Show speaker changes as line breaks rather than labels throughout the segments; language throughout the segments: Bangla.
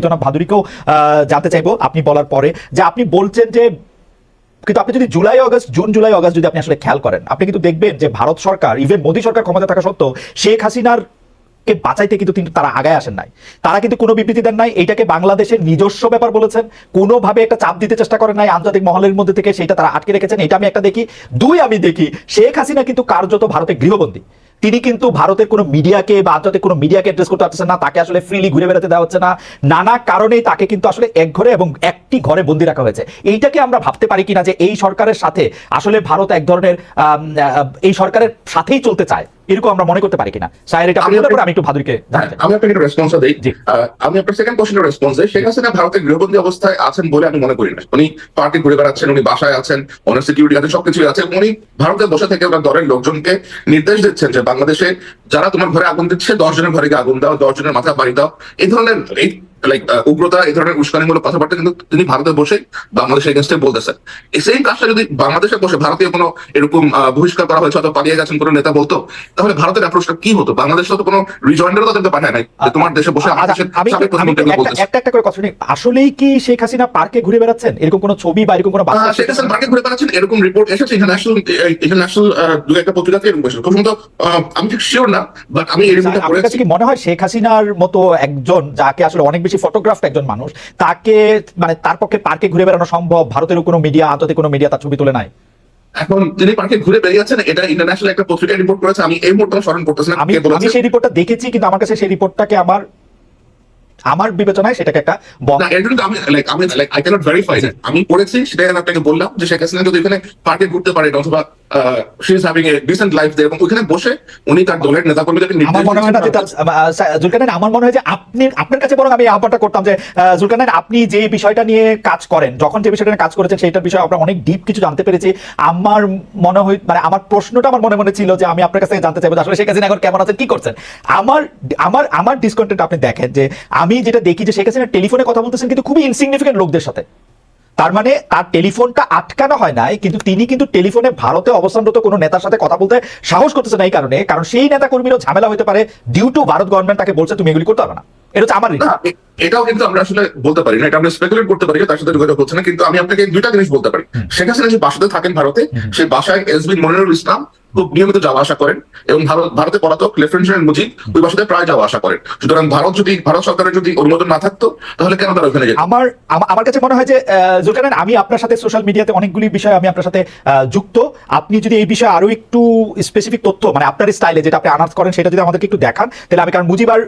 জনাব ভাদুরীকেও জানতে চাইব আপনি বলার পরে যে আপনি বলছেন যে, কিন্তু আপনি যদি July August, June, July August যদি আপনি আসলে খেয়াল করেন, আপনি কিন্তু দেখবেন যে ভারত সরকার ইভেন মোদী সরকার ক্ষমতা থাকা সত্ত্বেও শেখ হাসিনার কে বাঁচাইতে কিন্তু কিন্তু তারা আগায় আসেন নাই। তারা কিন্তু কোনো বিবৃতি দেন নাই, এটাকে বাংলাদেশের নিজস্ব ব্যাপার বলেছেন, কোনোভাবে একটা চাপ দিতে চেষ্টা করেন নাই আন্তর্জাতিক মহলের মধ্যে থেকে, সেটা তারা আটকে রেখেছেন, এটা আমি একটা দেখি। দুই আমি দেখি, শেখ হাসিনা কিন্তু কার্যত ভারতে গৃহবন্দী। তিনি কিন্তু ভারতের কোনো মিডিয়াকে বা আন্তর্জাতিক কোনো মিডিয়াকে অ্যাড্রেস করতে পারছেন না, তাকে আসলে ফ্রিলি ঘুরে বেড়াতে দেওয়া হচ্ছে না। নানা কারণেই তাকে কিন্তু আসলে এক ঘরে এবং একটি ঘরে বন্দি রাখা হয়েছে। এইটাকে আমরা ভাবতে পারি কিনা যে এই সরকারের সাথে আসলে ভারত এক ধরনের এই সরকারের সাথেই চলতে চায়। এরকম আমরা মনে করতে পারি কিনা? সাহের এটা
আমি
আমি একটু ভাদুরীকে
হ্যাঁ। আমি আপনাকে রেসপন্স দিই। আমি আপনার সেকেন্ড কোশ্চেনের রেসপন্স দিই। শেখ হাসিনা ভারতের গৃহবন্দী অবস্থায় আছেন বলে আমি মনে করি না। উনি পার্টি ঘুরে বেড়াচ্ছেন উনি বাসায় আছেন ওনার সিকিউরিটি আছে সবকিছুই আছে উনি ভারতে বসে থেকে ওনার দলের লোকজনকে নির্দেশ দিচ্ছেন যে বাংলাদেশে যারা তোমার ঘরে আগুন দিচ্ছে দশ জনের ঘরে গিয়ে আগুন দাও দশ জনের মাথা বাড়ি দাও। এই ধরনের লাইক উগ্রতা এই ধরনের উস্কানিমূলক কথাবার্তা কিন্তু তিনি ভারতে বসে বাংলাদেশের এগেনস্টে বলতেছেন। এই সেম কাজটা যদি বাংলাদেশে বসে ভারতীয় কোনো এরকম বহিষ্কার করা হয়েছে অথবা পালিয়ে গেছেন কোনো নেতা বলতো তাহলে ভারতের অ্যাপ্রোচটা কি হতো? বাংলাদেশ তো কোনো রিজয়েন্ডারও তাদেরকে পাঠায় নাই যে তোমার দেশে বসে
আচ্ছা, একটা- একটা করে কথা শুনি। আসলেই কি শেখ হাসিনা পার্কে ঘুরে বেড়াচ্ছেন? এরকম কোনো ছবি বা এরকম কোনো
শেখ হাসিনা পার্কে ঘুরে বেড়াচ্ছেন এরকম রিপোর্ট এসেছে ইন্টারন্যাশনাল ইন্টারন্যাশনাল দু একটা পত্রিকাতে এরকম প্রথমত আহ, আমি ঠিক শিওর না বাট আমি রিপোর্টটা
আপনার কাছে কি মনে হয় শেখ হাসিনার মতো একজন যাকে আসলে অনেক বেশি ফটোগ্রাফ একজন মানুষ তাকে মানে তার পক্ষে পার্কে ঘুরে বেড়ানো সম্ভব ভারতের কোনো মিডিয়া আন্তর্জাতিক কোনো মিডিয়া তার ছবি তুলে নাই?
এখন তিনি পার্কে ঘুরে বেরিয়েছেন এটা ইন্টারন্যাশনাল একটা পত্রিকা রিপোর্ট করেছে আমি এই মুহূর্তে স্মরণ করতেছি না
আমি সেই রিপোর্টটা দেখেছি কিন্তু আমার কাছে সেই রিপোর্টটাকে আমার আমার বিবেচনায় সেটাকে একটা
আমি লাইক আমি লাইক আই ক্যানট ভেরিফাই আমি পড়েছি সেটাই আপনাকে বললাম যে শেখ হাসিনা যদি এখানে পার্কে ঘুরতে পারে অথবা she is having a decent life এবং ওখানে বসে উনি তার দলের নেতা কর্মীদেরকে
আমার মনে হয় না যে জুলকারনাইন আমার মনে হয় আপনি আপনার কাছে বরং আমি আহ্বানটা করতাম যে জুলকারনাইন আপনি যে বিষয়টা নিয়ে কাজ করেন যখন যে বিষয়টা নিয়ে কাজ করেছেন সেটার বিষয়ে আমরা অনেক ডিপ কিছু জানতে পেরেছি। আমার মনে হয় মানে আমার প্রশ্নটা আমার মনে মনে ছিল যে আমি আপনার কাছ জানতে চাইব আসলে শেখ হাসিনা এখন কেমন আছেন কি করছেন। আমার আমার আমার ডিসকন্টেন্ট আপনি দেখেন যে আমি যেটা দেখি যে শেখ হাসিনা টেলিফোনে কথা বলতেছেন কিন্তু খুবই ইনসিগনিফিকেন্ট লোকদের সাথে। তার মানে তার টেলিফোনটা আটকানো হয় নাই, কিন্তু তিনি কিন্তু টেলিফোনে ভারতে অবস্থানরত কোনো নেতার সাথে কথা বলতে সাহস করতেছে না এই কারণে, কারণ সেই নেতা কর্মীরও ঝামেলা হতে পারে ডিউ টু ভারত গভর্নমেন্ট তাকে বলছে তুমি এগুলি করতে পারবে না। এটা হচ্ছে আমার
এটাও কিন্তু আমরা আসলে বলতে পারি না এটা আমরা স্পেকুলেট করতে পারি তার সাথে যোগাযোগ হচ্ছে না কিন্তু আমি আপনাকে দুইটা জিনিস বলতে পারি। শেখ হাসিনা যে বাসাতে থাকেন ভারতে সেই বাসায় এস বিন মনিরুল ইসলাম খুব নিয়মিত যাওয়া আসা করেন এবং ভারতে পলাতক লেফটেন্যান্ট জেনারেল মুজিব ওই বাসাতে প্রায় যাওয়া আসা করেন। সুতরাং ভারত যদি ভারত সরকারের যদি অনুমোদন না থাকতো তাহলে কেন তারা ওখানে যেত
আমার আমার কাছে মনে হয় যে জুলকারনাইন আমি আপনার সাথে সোশ্যাল মিডিয়াতে অনেকগুলি বিষয় আমি আপনার সাথে যুক্ত। আপনি যদি এই বিষয়ে আরও একটু স্পেসিফিক তথ্য মানে আপনার স্টাইলে যেটা আপনি আনার্স করেন সেটা যদি আমাদেরকে একটু দেখান তাহলে আমি কারণ মুজিবার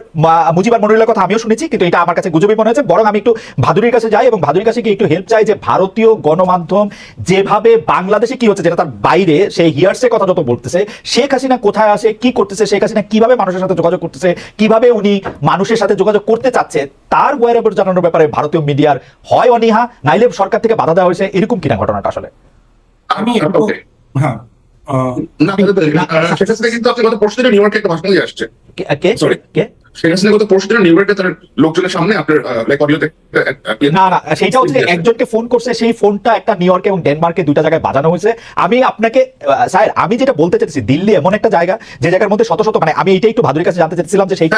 মুজিবার মনিরুলের কথা আমিও শুনেছি কিন্তু এটা আমার কাছে গুজবই মনে হয়েছে। বরং আমি একটু ভাদুরীর কাছে যাই এবং ভাদুরীর কাছে গিয়ে একটু হেল্প চাই যে ভারতীয় গণমাধ্যম যেভাবে বাংলাদেশে কি হচ্ছে যেটা তার বাইরে সেই হিয়ার্সের কথা যত বলতেছে শেখ হাসিনা কোথায় আসে কি করতেছে শেখ হাসিনা কীভাবে মানুষের সাথে যোগাযোগ করতেছে কীভাবে উনি মানুষের সাথে যোগাযোগ করতে চাচ্ছে তার ওয়ারেবর জানানোর ব্যাপারে ভারতীয় মিডিয়ার হয় অনীহা নাইলে সরকার থেকে বাধা দেওয়া হয়েছে এরকম কিনা ঘটনাটা আসলে?
আমি হ্যাঁ।
না আহ, কিন্তু আপনি গত পরশু নিউ ইয়র্কে একটা ভাষণ দিয়ে আসছে।
কে- কে? কে?
শেখ হাসিনা গত পরশু দিনে নিউ ইয়র্কে তার লোকজনের সামনে আপনার
না না সেইটা হচ্ছে একজনকে ফোন করছে সেই ফোনটা একটা নিউ ইয়র্কে এবং ডেনমার্কে দুইটা জায়গায় বাজানো হয়েছে। আমি আপনাকে স্যার আমি যেটা বলতে চাইছি দিল্লি এমন একটা জায়গা যে জায়গার মধ্যে শত শত মানে আমি এইটাই একটু ভাদুরীর কাছে জানতে চাইছিলাম যে সেইটা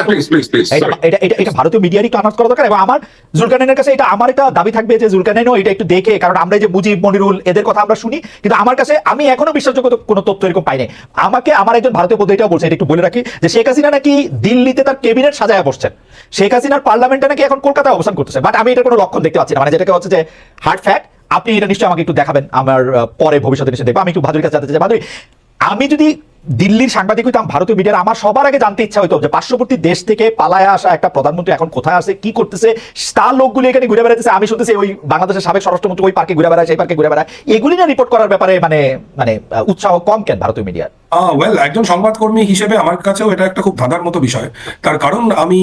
হ্যাঁ
এটা এটা এটা এটা ভারতীয় মিডিয়ার একটু করা দরকার এবং আমার জুলকানাইনের কাছে এটা আমার একটা দাবি থাকবে যে জুলকানাইনও এটা একটু দেখে কারণ আমরা যে মুজিব মনিরুল এদের কথা আমরা শুনি কিন্তু আমার কাছে আমি এখনও বিশ্বাসযোগ্য কোনো তথ্য এরকম পাইনি আমাকে আমার একজন ভারতীয় বন্ধু এটাও বলছে একটু বলে রাখি, যে শেখ হাসিনা নাকি দিল্লিতে তার ক্যাবিনেট সাজায় বসছেন। শেখ হাসিনার পার্লামেন্টে নাকি এখন কলকাতায় অবস্থান করতেছে। বাট আমি এটা কোনো লক্ষণ দেখতে পাচ্ছি না। মানে যেটাকে হচ্ছে যে হার্ড ফ্যাক্ট আপনি এটা নিশ্চয়ই আমাকে একটু দেখাবেন। আমার পরে ভবিষ্যতে নিশ্চয়ই দেখব। আমি একটু ভাদুরীর কাছে জানতে চাই ভাদুরী, আমি যদি দিল্লির সাংবাদিক হইতাম, ভারতীয় মিডিয়ার আমার সবার আগে জানতে ইচ্ছা হইতো যে পার্শ্ববর্তী দেশ থেকে পালায় আসা একটা প্রধানমন্ত্রী এখন কোথায় আছে, কি করতেছে, তার লোকগুলি এখানে ঘুরে বেড়াতেছে আমি শুনতেছি ওই বাংলাদেশের সাবেক স্বরাষ্ট্রমন্ত্রী ওই পার্কে ঘুরে বেড়ায়, সেই পার্কে ঘুরে বেড়ায়। এগুলি না রিপোর্ট করার ব্যাপারে মানে মানে উৎসাহ কম কেন ভারতীয় মিডিয়ার
ওয়েল একজন সংবাদকর্মী হিসেবে আমার কাছেও এটা একটা খুব ধাঁধার মতো বিষয়। তার কারণ আমি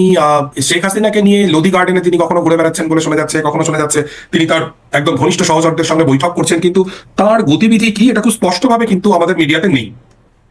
শেখ হাসিনাকে নিয়ে লোদি গার্ডেনে তিনি কখনো ঘুরে বেড়াচ্ছেন বলে শোনা যাচ্ছে, কখনো শোনা যাচ্ছে, তিনি তার একদম ঘনিষ্ঠ সহযোগীদের সঙ্গে বৈঠক করছেন, কিন্তু তার গতিবিধি কি, এটা খুব স্পষ্টভাবে কিন্তু আমাদের মিডিয়াতে নেই।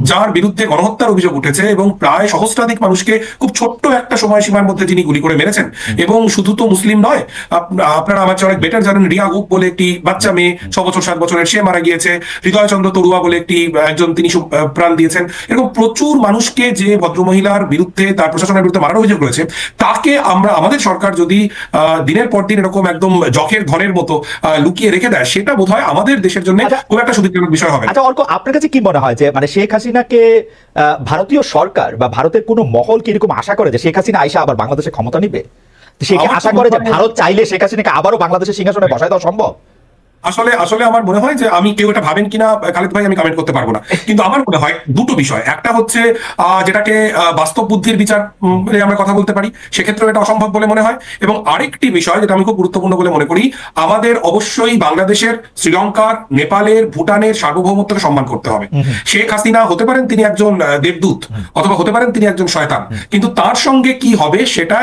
যার বিরুদ্ধে গণহত্যার অভিযোগ উঠেছে এবং প্রায় সহস্রাধিক মানুষকে খুব ছোট্ট একটা সময়সীমার মধ্যে যিনি গুলি করে মেরেছেন। এবং শুধু তো মুসলিম নয় আপনারা আমার চেয়ে অনেক বেটার জানেন রিয়া গুপ বলে একটি বাচ্চা মেয়ে ছ বছর সাত বছরের সে মারা গিয়েছে। হৃদয়চন্দ্র তরুয়া বলে একটি একজন তিনি প্রাণ দিয়েছেন। এরকম প্রচুর মানুষকে যে ভদ্রমহিলার বিরুদ্ধে তার প্রশাসনের বিরুদ্ধে মারার অভিযোগ রয়েছে তাকে আমরা আমাদের সরকার যদি আহ, দিনের পর দিন এরকম একদম জখের ঘরের মতো লুকিয়ে রেখে দেয় সেটা বোধহয় আমাদের দেশের জন্য
আচ্ছা।
খুব একটা সুবিধাজনক বিষয় হবে।
আচ্ছা অর্ক আপনার কাছে কি মনে হয় যে মানে শেখ হাসিনাকে আহ, ভারতীয় সরকার বা ভারতের কোনো মহল কীরকম আশা করে যে শেখ হাসিনা আইসা আবার বাংলাদেশে ক্ষমতা নিবে? সে আশা করে যে ভারত চাইলে শেখ হাসিনাকে আবারও বাংলাদেশের সিংহাসনে বসায় দেওয়া সম্ভব?
আসলে আসলে আমার মনে হয় যে আমি কেউ এটা ভাবেন কিনা খালিদ ভাই আমি কমেন্ট করতে পারব না। কিন্তু আমার মনে হয় দুটো বিষয়। একটা হচ্ছে আহ, যেটাকে বাস্তব বুদ্ধির বিচার আমরা কথা বলতে পারি সেক্ষেত্রে এটা অসম্ভব বলে মনে হয়। এবং আরেকটি বিষয় যেটা আমি খুব গুরুত্বপূর্ণ বলে মনে করি আমাদের অবশ্যই বাংলাদেশের শ্রীলঙ্কার নেপালের ভুটানের সার্বভৌমত্বকে সম্মান করতে হবে। শেখ হাসিনা হতে পারেন তিনি একজন দেবদূত অথবা হতে পারেন তিনি একজন শয়তান। কিন্তু তার সঙ্গে কি হবে সেটা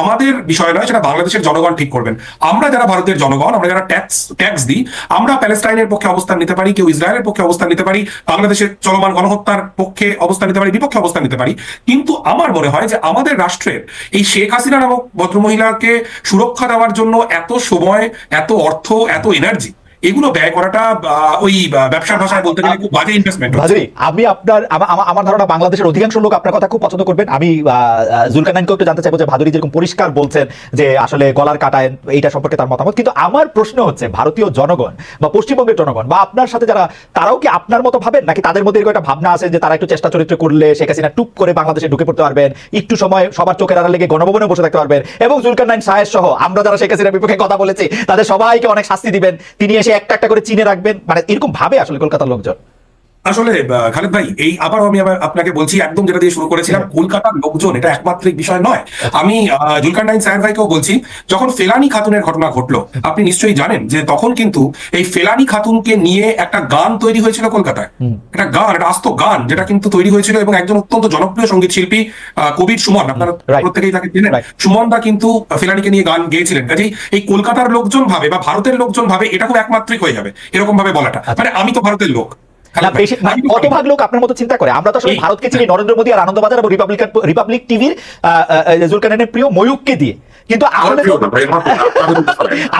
আমাদের বিষয় নয় সেটা বাংলাদেশের জনগণ ঠিক করবেন। আমরা যারা ভারতের জনগণ আমরা যারা ট্যাক্স ট্যাক্স দিই আমরা প্যালেস্টাইনের পক্ষে অবস্থান নিতে পারি, কেউ ইসরায়েলের পক্ষে অবস্থান নিতে পারি, বাংলাদেশের চলমান গণহত্যার পক্ষে অবস্থান নিতে পারি, বিপক্ষে অবস্থান নিতে পারি। কিন্তু আমার মনে হয় যে আমাদের রাষ্ট্রের এই শেখ হাসিনা নামক ভদ্রমহিলাকে সুরক্ষা দেওয়ার জন্য এত সময়, এত অর্থ, এত এনার্জি এগুলো ব্যয় করাটা ওই ব্যবসার ভাষায় বলতে গেলে খুব বাজে ইনভেস্টমেন্ট
আমি আপনার, আমা- আমা- আমার ধারণা বাংলাদেশের অধিকাংশ লোক আপনার কথা খুব পছন্দ করবেন। আমি জুলকানাইনকে একটু জানতে চাইব যে ভাদুরী যেরকম পরিষ্কার বলছেন যে আসলে গলার কাটায়, এইটা সম্পর্কে তার মতামত। কিন্তু আমার প্রশ্ন হচ্ছে, ভারতীয় জনগণ বা পশ্চিমবঙ্গের জনগণ বা আপনার সাথে যারা, তারাও কি আপনার মতো ভাবেন? নাকি তাদের মধ্যে এরকম একটা ভাবনা আছে যে তারা একটু চেষ্টা চরিত্র করলে শেখ হাসিনা টুপ করে বাংলাদেশে ঢুকে পড়তে পারবেন? একটু সময় সবার চোখের লেগে গণভবনে বসে থাকতে পারবেন। এবং জুলকানাইন সাহেব সহ, আমরা যারা শেখ হাসিনার বিপক্ষে কথা বলেছি, তাদের সবাইকে অনেক শাস্তি দিবেন। তিনি এসে একটা একটা করে চিনে রাখবেন। মানে এরকম ভাবে আসলে কলকাতার লোকজন।
আসলে খালেদ ভাই এই আবারও আমি আবার আপনাকে বলছি একদম যেটা দিয়ে শুরু করেছিলাম কলকাতার লোকজন এটা একমাত্রিক বিষয় নয়। আমি জুলকার নাইন সাহেব ভাইকেও বলছি যখন ফেলানি খাতুনের ঘটনা ঘটলো আপনি নিশ্চয়ই জানেন যে তখন কিন্তু এই ফেলানি খাতুনকে নিয়ে একটা গান তৈরি হয়েছিল কলকাতায়। একটা গান একটা আস্ত গান যেটা কিন্তু তৈরি হয়েছিল এবং একজন অত্যন্ত জনপ্রিয় সংগীত শিল্পী আহ, কবির সুমন আপনারা প্রত্যেকেই তাকে চেনেন।
Right.
সুমন দা কিন্তু ফেলানিকে নিয়ে গান গেয়েছিলেন। কাজেই এই কলকাতার লোকজন ভাবে বা ভারতের লোকজন ভাবে এটা খুব একমাত্রিক হয়ে যাবে এরকম ভাবে বলাটা। মানে আমি তো ভারতের লোক।
কত ভাগ লোক আপনার মতো চিন্তা করে? আমরা তো আসলে ভারতকে চিনি নরেন্দ্র মোদী আর আনন্দবাজার এবং রিপাবলিক রিপাবলিক টিভির জুলকানের প্রিয় ময়ূককে দিয়ে। কিন্তু।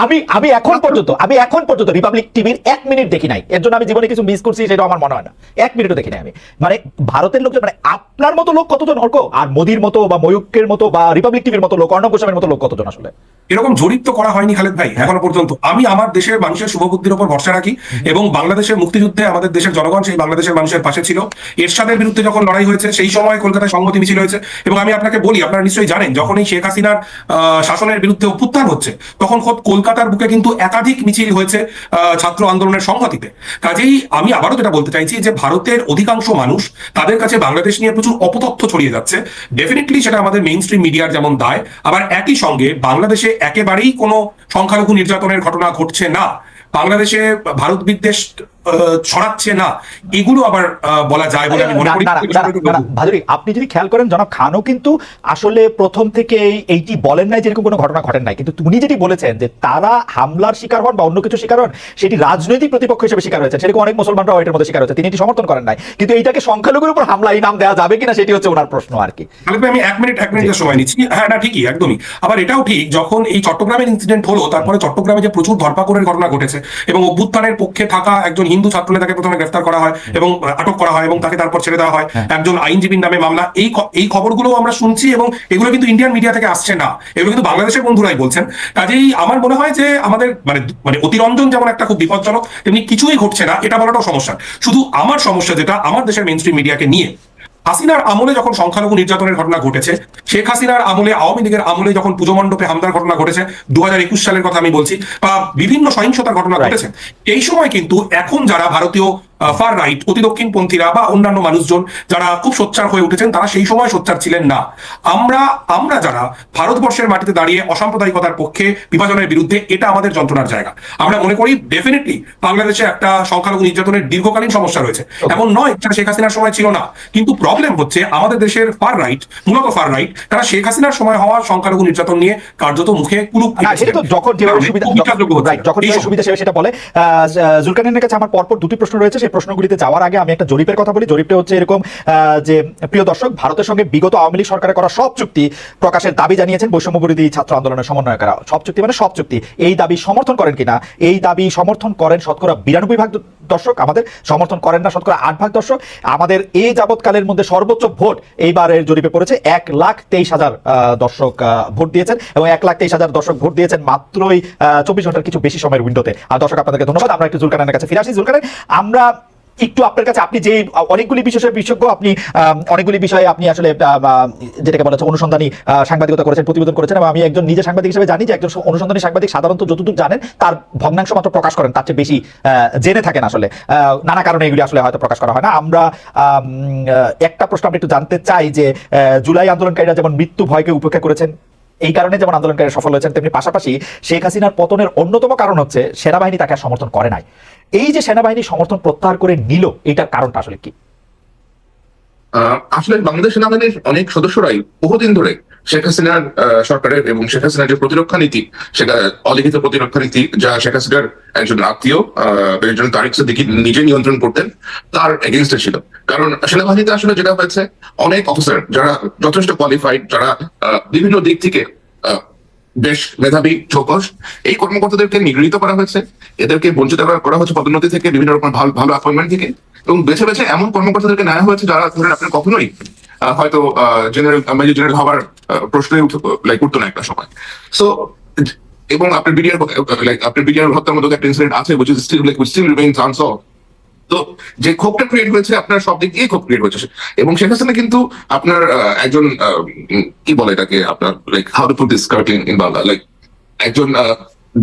আমি আমি এখন পর্যন্ত আমি এখন পর্যন্ত রিপাবলিক টিভির এক মিনিট দেখি নাই। এর জন্য আমি জীবনে কিছু মিস করছি সেটা আমার মনে হয় না। এক মিনিটও দেখি নাই আমি। মানে ভারতের লোকজন মানে আপনার মতো লোক কতজন অর্ক? আর মোদির মতো বা ময়ূকের মতো বা রিপাবলিক টিভির মতো লোক অর্ণব গোস্বামীর মতো লোক কতজন আসলে?
এরকম জরিপ তো করা হয়নি খালেদ ভাই, এখনও পর্যন্ত। আমি আমার দেশের মানুষের শুভবুদ্ধির উপর ভরসা রাখি এবং বাংলাদেশের মুক্তিযুদ্ধে আমাদের দেশের জনগণ সেই বাংলাদেশের মানুষের পাশে ছিল। এরশাদের বিরুদ্ধে যখন লড়াই হয়েছে, সেই সময় কলকাতায় সংহতি মিছিল হয়েছে এবং আমি আপনাকে বলি, আপনারা নিশ্চয়ই জানেন যখন এই শেখ হাসিনার শাসনের বিরুদ্ধে অভ্যুত্থান হচ্ছে, তখন খোদ কলকাতার বুকে কিন্তু একাধিক মিছিল হয়েছে ছাত্র আন্দোলনের সংহতিতে। কাজেই আমি আবারও যেটা বলতে চাইছি যে ভারতের অধিকাংশ মানুষ তাদের কাছে বাংলাদেশ নিয়ে প্রচুর অপতথ্য ছড়িয়ে যাচ্ছে। ডেফিনেটলি সেটা আমাদের মেইন স্ট্রিম মিডিয়ার যেমন দায়, আবার একই সঙ্গে বাংলাদেশে একেবারেই কোনো সংখ্যালঘু নির্যাতনের ঘটনা ঘটছে না। বাংলাদেশে ভারত বিদ্বেষ ছড়াচ্ছে না এগুলো আবার বলা যায় বলে আমি মনে করি।
ভাদুরী, আপনি যদি খেয়াল করেন জনাব খানও কিন্তু আসলে প্রথম থেকে এইটি বলেন নাই যেরকম কোনো ঘটনা ঘটেন নাই কিন্তু উনি যেটি বলেছেন যে তারা হামলার শিকার হন বা অন্য কিছু শিকার হন সেটি রাজনৈতিক প্রতিপক্ষ হিসেবে শিকার হয়েছে সেরকম অনেক মুসলমানরাও এটার মধ্যে শিকার হয়েছে তিনি এটি সমর্থন করেন নাই। কিন্তু এইটাকে সংখ্যালঘুর উপর হামলা এই নাম দেওয়া যাবে কিনা সেটি হচ্ছে ওনার প্রশ্ন আর কি।
আমি এক মিনিট এক মিনিটের সময় নিচ্ছি। হ্যাঁ না ঠিকই একদমই। আবার এটাও ঠিক যখন এই চট্টগ্রামের ইনসিডেন্ট হলো তারপরে চট্টগ্রামে যে প্রচুর ধরপাকড়ের ঘটনা ঘটেছে এবং অভ্যুত্থানের পক্ষে থাকা একজন হিন্দু ছাত্র নেতাকে প্রথমে গ্রেফতার করা হয় এবং আটক করা হয় এবং তাকে তারপর ছেড়ে দেওয়া হয়। একজন আইনজীবীর নামে মামলা। এই এই খবরগুলো আমরা শুনছি এবং এগুলো কিন্তু ইন্ডিয়ান মিডিয়া থেকে আসছে না। এগুলো কিন্তু বাংলাদেশের বন্ধুরাই বলছেন। কাজেই আমার মনে হয় যে আমাদের মানে মানে অতিরঞ্জন যেমন একটা খুব বিপজ্জনক তেমনি কিছুই ঘটছে না এটা বলাটাও সমস্যা। শুধু আমার সমস্যা যেটা আমার দেশের মেন মিডিয়াকে নিয়ে। হাসিনার আমলে যখন সংখ্যালঘু নির্যাতনের ঘটনা ঘটেছে শেখ হাসিনার আমলে আওয়ামী লীগের আমলে যখন পুজো মণ্ডপে হামলার ঘটনা ঘটেছে দু হাজার একুশ সালের কথা আমি বলছি বা বিভিন্ন সহিংসতার ঘটনা ঘটেছে এই সময় কিন্তু এখন যারা ভারতীয় ফার রাইট অতি দক্ষিণপন্থীরা বা অন্যান্য মানুষজন যারা খুব সোচ্চার হয়ে উঠেছেন তারা সেই সময় সোচ্চার ছিলেন না। আমরা আমরা যারা ভারতবর্ষের মাটিতে দাঁড়িয়ে অসাম্প্রদায়িকতার পক্ষে বিভাজনের বিরুদ্ধে এটা আমাদের যন্ত্রণার জায়গা। আমরা মনে করি ডেফিনেটলি বাংলাদেশে একটা সংখ্যালঘু নির্যাতনের দীর্ঘকালীন সমস্যা রয়েছে। এমন নয় যেটা শেখ হাসিনার সময় ছিল না। কিন্তু প্রবলেম হচ্ছে আমাদের দেশের ফার রাইট মূলত ফার রাইট তারা শেখ হাসিনার সময় হওয়া সংখ্যালঘু নির্যাতন নিয়ে কার্যত মুখে কুলুপ
যখন যেভাবে সুবিধা। যখন। সুবিধা সেটা বলে আহ, জুলকারনাইনের কাছে আমার পরপর দুটি প্রশ্ন রয়েছে সেই প্রশ্নগুলিতে যাওয়ার আগে আমি একটা জরিপের কথা বলি। জরিপটা হচ্ছে এরকম যে প্রিয় দর্শক, ভারতের সঙ্গে বিগত আওয়ামী লীগ সরকারের করা সব চুক্তি প্রকাশের দাবি জানিয়েছেন বৈষম্য বিরোধী ছাত্র আন্দোলনের সমন্বয়করা। সব চুক্তি মানে সব চুক্তি। এই দাবি সমর্থন করেন কিনা? এই দাবি সমর্থন করেন শতকরা বিরানব্বই ভাগ দর্শক, আমাদের সমর্থন করেন না শতকরা আট ভাগ দর্শক। আমাদের এই যাবৎকালের মধ্যে সর্বোচ্চ ভোট এইবারের জরিপে পড়েছে এক লাখ তেইশ হাজার দর্শক ভোট দিয়েছেন এবং এক লাখ তেইশ হাজার দর্শক ভোট দিয়েছেন মাত্রই চব্বিশ ঘণ্টার কিছু বেশি সময়ের উইন্ডোতে আর দর্শক, আপনাদেরকে ধন্যবাদ। আমরা একটু জুলকানের কাছে ফিরে আসি। জুলকানের আমরা একটু আপনার কাছে আপনি যে অনেকগুলি বিষয়ের বিশেষজ্ঞ আপনি অনেকগুলি বিষয়ে আপনি আসলে যেটাকে বলা হচ্ছে অনুসন্ধানী সাংবাদিকতা করেছেন, প্রতিবেদন করেছেন, এবং আমি একজন নিজে সাংবাদিক হিসেবে জানি যে একজন অনুসন্ধানী সাংবাদিক সাধারণত যতটুকু জানেন, তার ভগ্নাংশ মাত্র প্রকাশ করেন, তার চেয়ে বেশি জেনে থাকেন আসলে। নানা কারণে এগুলি আসলে হয়তো প্রকাশ করা হয় না। আমরা একটা প্রশ্ন আমি একটু জানতে চাই যে জুলাই আন্দোলনকারীরা যেমন মৃত্যু ভয়কে উপেক্ষা করেছেন, এই কারণে যেমন আন্দোলনকারী সফল হয়েছেন, তেমনি পাশাপাশি শেখ হাসিনার পতনের অন্যতম কারণ হচ্ছে সেনাবাহিনী তাকে সমর্থন করে নাই। এই যে সেনাবাহিনী সমর্থন প্রত্যাহার করে নিল, এটার কারণটা আসলে কি?
আসলে বাংলাদেশ সেনাবাহিনীর অনেক সদস্যরাই বহুদিন ধরে শেখ হাসিনার সরকারের এবং শেখ হাসিনার যে প্রতিরক্ষা নীতি, সেটা, অলিখিত প্রতিরক্ষা নীতি যা শেখ হাসিনার একজন আত্মীয় একজন তারিক সিদ্দিকী নিজে নিয়ন্ত্রণ করতেন, তার এগেনস্টে ছিল। কারণ সেনাবাহিনীতে আসলে যেটা হয়েছে, অনেক অফিসার যারা যথেষ্ট কোয়ালিফাইড যারা বিভিন্ন দিক থেকে বেশ মেধাবী চৌকস এই কর্মকর্তাদেরকে নিগৃহীত করা হয়েছে। এদেরকে বঞ্চিত করা- হয়েছে পদোন্নতি থেকে, বিভিন্ন রকম ভালো ভালো অ্যাপয়েন্টমেন্ট থেকে। এবং বেছে বেছে এমন কর্মকর্তাদেরকে নেওয়া হয়েছে যারা ধরেন আপনার কখনোই হয়তো জেনারেল মেজর জেনারেল হওয়ার প্রশ্নই লাইক উঠতো না একটা সময়। সো এবং আপনার বিডিআর লাইক আপনার বিডিআর হত্যার মতো একটা ইনসিডেন্ট আছে, which is still, like, which still remains unsolved তো যে ক্ষোভটা ক্রিয়েট হয়েছে আপনার সব দিক দিয়ে ক্ষোভ ক্রিয়েট হয়েছে। এবং শেখ হাসিনা কিন্তু আপনার একজন কি বলে এটাকে আপনার like how to put this carting in Bangla like একজন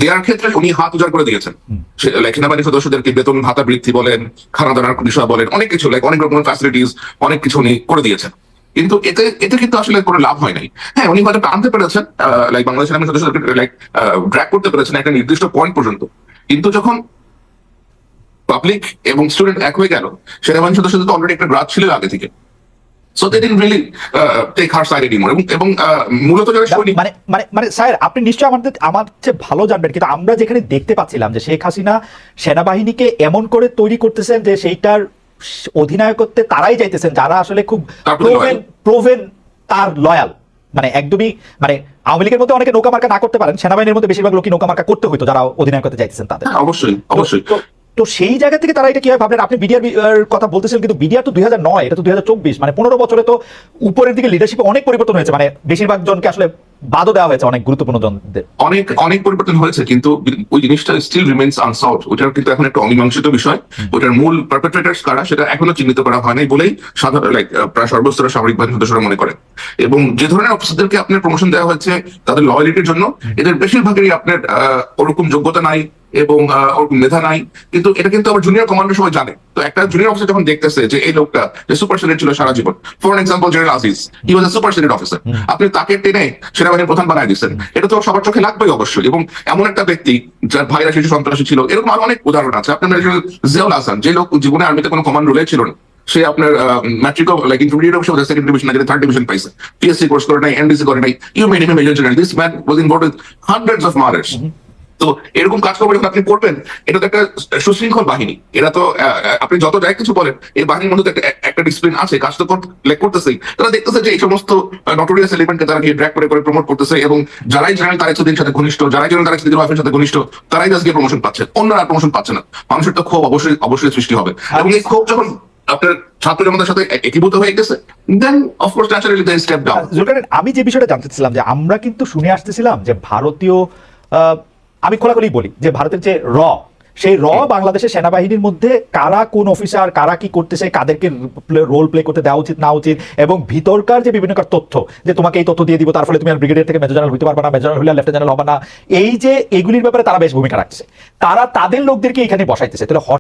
দেওয়ার ক্ষেত্রে উনি হাত উজাড় করে দিয়েছেন। সেনাবাহিনী সদস্যদেরকে বেতন ভাতা বৃদ্ধি বলেন খানা দানার বিষয় বলেন অনেক কিছু লাইক অনেক রকমের ফ্যাসিলিটিস অনেক কিছু উনি করে দিয়েছেন। কিন্তু এতে এতে কিন্তু আসলে কোনো লাভ হয় নাই। হ্যাঁ উনি হয়তো টানতে পেরেছেন লাইক বাংলাদেশ সেনাবাহিনী সদস্যদেরকে লাইক ড্র্যাক করতে পেরেছেন একটা নির্দিষ্ট পয়েন্ট পর্যন্ত। কিন্তু যখন পাবলিক এবং স্টুডেন্ট এক হয়ে গেল। সেনাবাহিনী সদস্যদের তো অলরেডি একটা গ্রাজ ছিল আগে থেকে। So they didn't really take her side anymore এবং এবং মূলত যারা সৈনিক
মানে মানে মানে স্যার আপনি নিশ্চয়ই আমাদের আমার চেয়ে ভালো জানবেন। কিন্তু আমরা যেখানে দেখতে পাচ্ছিলাম যে শেখ হাসিনা সেনাবাহিনীকে এমন করে তৈরি করতেছেন যে সেইটার অধিনায়কত্বে তারাই যাইতেছেন যারা আসলে খুব প্রোভেন প্রোভেন তার লয়াল মানে একদমই মানে আওয়ামী লীগের মধ্যে অনেকে নৌকা মার্কা না করতে পারেন সেনাবাহিনীর মধ্যে বেশিরভাগ লোকই নৌকা মার্কা করতে হইতো যারা অধিনায়কত্বে যাইতেছেন তাদের।
হ্যাঁ, অবশ্যই অবশ্যই।
তো- সেই জায়গা থেকে তারা এটা কীভাবে ভাবলেন? আপনি বিডিআর কথা বলতেছেন কিন্তু বিডিআর তো দুই নয় এটা তো দুই মানে পনেরো বছরে তো উপরের দিকে লিডারশিপে অনেক পরিবর্তন হয়েছে। মানে বেশিরভাগ জনকে আসলে বাদও দেওয়া হয়েছে অনেক গুরুত্বপূর্ণ জনদের।
অনেক অনেক পরিবর্তন হয়েছে কিন্তু ওই জিনিসটা স্টিল রিমেন্স আনসলভ ওটার কিন্তু এখন একটা অমীমাংসিত বিষয়। ওটার মূল পারপেট্রেটার্স কারা সেটা এখনও চিহ্নিত করা হয় নাই বলেই সাধারণ লাইক প্রায় সর্বস্তরের সামরিক বাহিনী সদস্যরা মনে করেন। এবং যে ধরনের অফিসারদেরকে আপনার প্রমোশন দেওয়া হয়েছে তাদের লয়ালিটির জন্য এদের বেশিরভাগেরই আপনার ওরকম যোগ্যতা নাই। এবং ওরকম মেধা নাই। কিন্তু এটা কিন্তু আমার জুনিয়র কমান্ডার সবাই জানে। তো একটা জুনিয়র অফিসার যখন দেখতেছে যে এই লোকটা যে সুপার সিনিয়র ছিল সারা জীবন for example general Aziz he was super senior officer আপনি তাকে টেনে সেনাবাহিনীর প্রধান বানায় দিচ্ছেন এটা তো সবার চোখে লাগবেই অবশ্যই। এবং এমন একটা ব্যক্তি যার ভাইরা শিশু সন্ত্রাসী ছিল এরকম আরও অনেক উদাহরণ আছে। আপনার জিয়াউল হাসান যে লোক জীবনে আর্মিতে কোনো কমান্ড রোলে ছিল না সে আপনার matric like intermediate officer second division না থার্ড ডিভিশন পাইছে। পিএসসি কোর্স করে নাই এনডিসি করে নাই you made him major general this man was involved with hundreds of murders তো এরকম কাজ করবে যখন আপনি করবেন এটা তো একটা সুশৃঙ্খল বাহিনী। এরা তো আপনি যত যাই কিছু বলেন এই বাহিনীর মধ্যে একটা একটা ডিসিপ্লিন আছে কাজ তো করতেছেই। তারা দেখতেছে যে এই সমস্ত নটোরিয়াস এলিমেন্টকে তারা গিয়ে ড্র্যাক করে করে প্রমোট করতেছে এবং যারাই জেনারেল তারিক সুদ্দিনের সাথে ঘনিষ্ঠ যারাই জেনারেল তারিক সুদ্দিন ওয়াইফের সাথে ঘনিষ্ঠ তারাই আজকে প্রমোশন পাচ্ছে। অন্যরা প্রমোশন পাচ্ছে না। মানুষের তো ক্ষোভ অবশ্যই অবশ্যই সৃষ্টি হবে। এবং এই ক্ষোভ যখন আপনার ছাত্র জনতার সাথে একীভূত হয়ে গেছে then of course naturally they step down
আমি যে বিষয়টা জানতে যে আমরা কিন্তু শুনে আসতেছিলাম যে ভারতীয় আমি খোলাখুলি বলি যে ভারতের যে র সেই র বাংলাদেশের সেনাবাহিনীর মধ্যে কারা কোন অফিসার কারা কি করতেছে কাদেরকে রোল প্লে করতে দেওয়া উচিত না উচিত এবং ভিতরকার যে বিভিন্ন তথ্য যে তোমাকে এই তথ্য দিয়ে দিব তার ফলে তুমি আর ব্রিগেডিয়ার থেকে মেজর জেনারেল হইতে পারবে না মেজর জেনারেল হলে লেফটেন্যান্ট জেনারেল হবে না এই যে এগুলির ব্যাপারে তারা বেশ ভূমিকা রাখছে। তারা তাদের লোকদেরকে এখানে বসাইতেছে। তাহলে